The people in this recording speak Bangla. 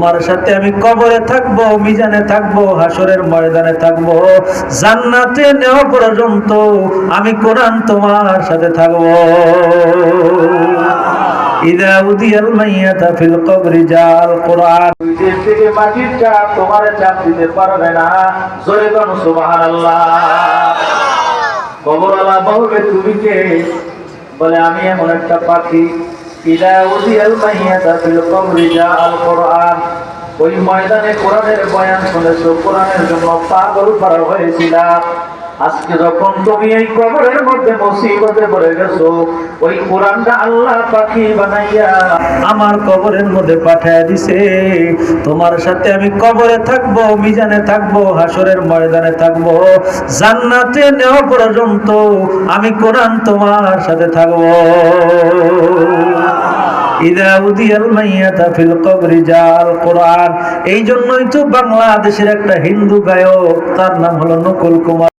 তোমার সাথে আমি কবরে থাকব, মিজানে থাকব হাসরের ময়দানে থাকব। জান্নাতে নেওয়া পর্যন্ত আমি কোরআন তোমার সাথে থাকব। ফিল কবরি জাল কোরআন চাপ তোমার চাপ দিতে পারবে না। তুমি কে? বলে, আমি এমন একটা পাখি। ইদা উদিয়াল মাইয়াতা ফিল কবরি জাল কোরআন ওই ময়দানে কোরআনের বয়ান শুনেছো, কোরআনের জন্য পাগল করা হয়েছিলাম আজকে যখন তুমি এই কবরের মধ্যে মুসিবতে পড়ে গেছো, ওই কোরআনটা আল্লাহ পাখি বানাইয়া আমার কবরের মধ্যে পাঠায় দিছে। তোমার সাথে আমি কবরে থাকব, মিজানে থাকব হাসরের ময়দানে থাকব। জান্নাতে নেওয়া পর্যন্ত আমি কোরআন তোমার সাথে থাকব। কোরআন। এই জন্যই তো বাংলাদেশের একটা হিন্দু গায়ক তার নাম হলো নকুল কুমার।